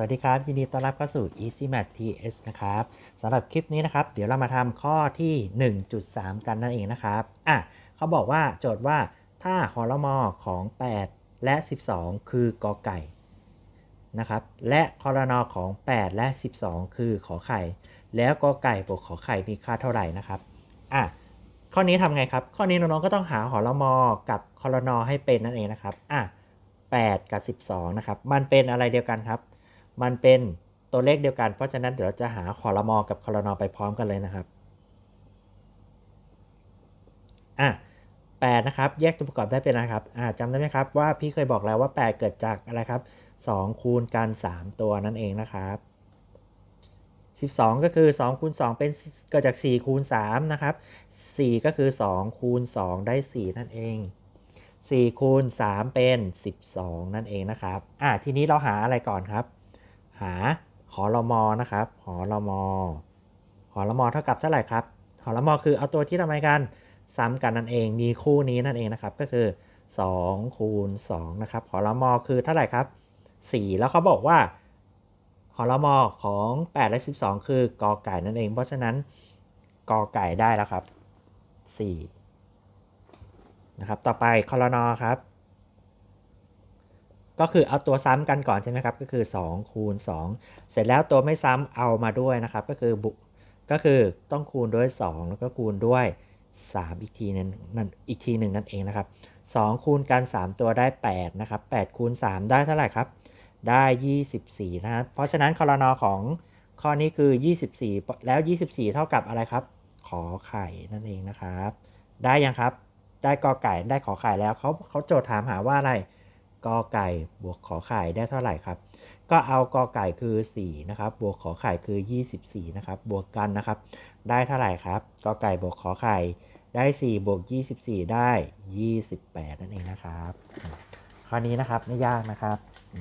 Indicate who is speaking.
Speaker 1: สวัสดีครับ ยินดีต้อนรับเข้าสู่ Easy Math TH นะครับสำหรับคลิปนี้นะครับ เดี๋ยวเรามาทำข้อที่ 1.3 กันนั่นเองนะครับอะเขาบอกว่าโจทย์ว่าถ้าหอลมอของ 8 และ 12 คือกอไก่นะครับ และคอรนอของ 8 และ 12 คือขอไข่ แล้วกอไก่บวกขอไข่มีค่าเท่าไหร่นะครับอะข้อนี้ทำไงครับ ข้อนี้น้องๆก็ต้องหาหอลมอกับคอรนอให้เป็นนั่นเองนะครับอะ8 กับ 12 นะครับ มันเป็นอะไรเดียวกันครับ มันเป็นตัวเลขเดียวกัน เพราะฉะนั้นเดี๋ยวเราจะหาคอรมอกับคอรนอไปพร้อมกันเลยนะครับอะแปดนะครับแยกตัวประกอบได้เป็นอะไรครับอ่าจำได้ไหมครับว่าพี่เคยบอกแล้วว่า 8 เกิดจากอะไรครับ 2 คูณกัน 3 ตัวนั่นเองนะครับ 12 ก็คือ 2 คูณ 2 เป็นเกิดจาก 4 คูณ 3 นะครับ 4 ก็คือ 2 คูณ 2 ได้ 4 นั่นเอง 4 คูณ 3 เป็น 12 นั่นเองนะครับอะทีนี้เราหาอะไรก่อนครับ หาหอรมอนะครับหอรมอหอรมอเท่ากับเท่าไหร่ครับหอรมอคือเอาตัวที่ทำไมกันซ้ำกันนั่นเองมีคู่นี้นั่นเองนะครับก็คือ2คูณ2นะครับหอรมอคือเท่าไหร่ครับ 4 แล้วเขาบอกว่าหอรมอของ8และ12 คือกอไก่นั่นเอง เพราะฉะนั้นกอไก่ได้แล้วครับ4นะครับต่อไปคอรนอครับ ก็คือเอาตัวซ้ำกันก่อนใช่ไหมครับ ก็คือ2คูณ2 เสร็จแล้วตัวไม่ซ้ำเอามาด้วยนะครับ ก็คือบุก็คือต้องคูณด้วย 2 แล้วก็คูณด้วย 3 อีกทีนึงนั่นอีกทีหนึ่งนั่นเองนะครับ 2 คูณกัน 3 ตัวได้ 8 นะครับ 8 คูณ 3 ได้เท่าไหร่ครับ ได้ 24 นะครับ เพราะฉะนั้นคอรนอของข้อนี้คือ 24 แล้ว 24 เท่ากับอะไรครับ ขอไข่นั่นเองนะครับ ได้ยังครับ ได้กอไก่ได้ขอไข่แล้วเขาเขาโจทย์ถามหาว่าอะไร กอไก่บวกขอไข่ได้เท่าไหร่ครับ ก็เอากอไก่คือ 4 นะครับ บวกขอไข่คือ 24 นะครับ บวกกันนะครับ ได้เท่าไหร่ครับ กอไก่บวกขอไข่ได้ 4 บวก 24 ได้ 28 นั่นเองนะครับ ข้อนี้นะครับไม่ยากนะครับอื